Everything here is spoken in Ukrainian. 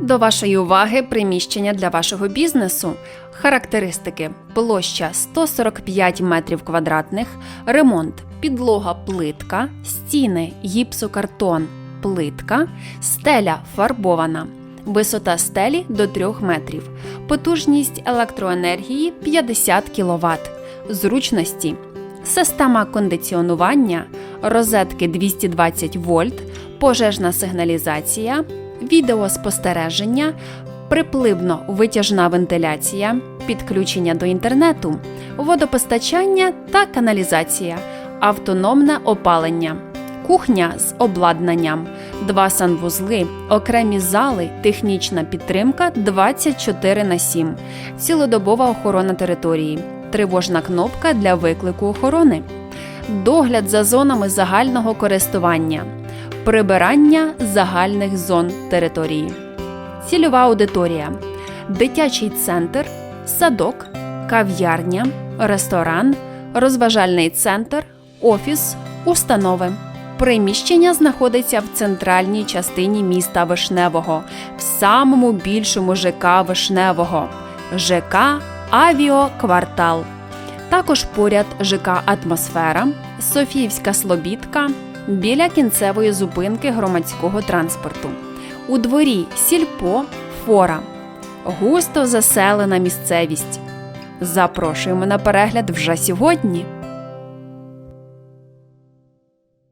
До вашої уваги приміщення для вашого бізнесу. Характеристики: площа 145 метрів квадратних, ремонт, підлога плитка, стіни гіпсокартон, плитка, стеля фарбована. Висота стелі до 3 метрів, потужність електроенергії 50 кВт, зручності, система кондиціонування, розетки 220 вольт, пожежна сигналізація, відеоспостереження, припливно-витяжна вентиляція, підключення до інтернету, водопостачання та каналізація, автономне опалення, кухня з обладнанням, два санвузли, окремі зали, технічна підтримка 24 на 7, цілодобова охорона території, тривожна кнопка для виклику охорони, догляд за зонами загального користування, прибирання загальних зон території. Цільова аудиторія, дитячий центр, садок, кав'ярня, ресторан, розважальний центр, офіс, установи. Приміщення знаходиться в центральній частині міста Вишневого, в самому більшому ЖК Вишневого ЖК Авіоквартал. Також поряд ЖК Атмосфера, Софіївська Слобідка біля кінцевої зупинки громадського транспорту. У дворі сільпо, фора. Густо заселена місцевість. Запрошуємо на перегляд вже сьогодні.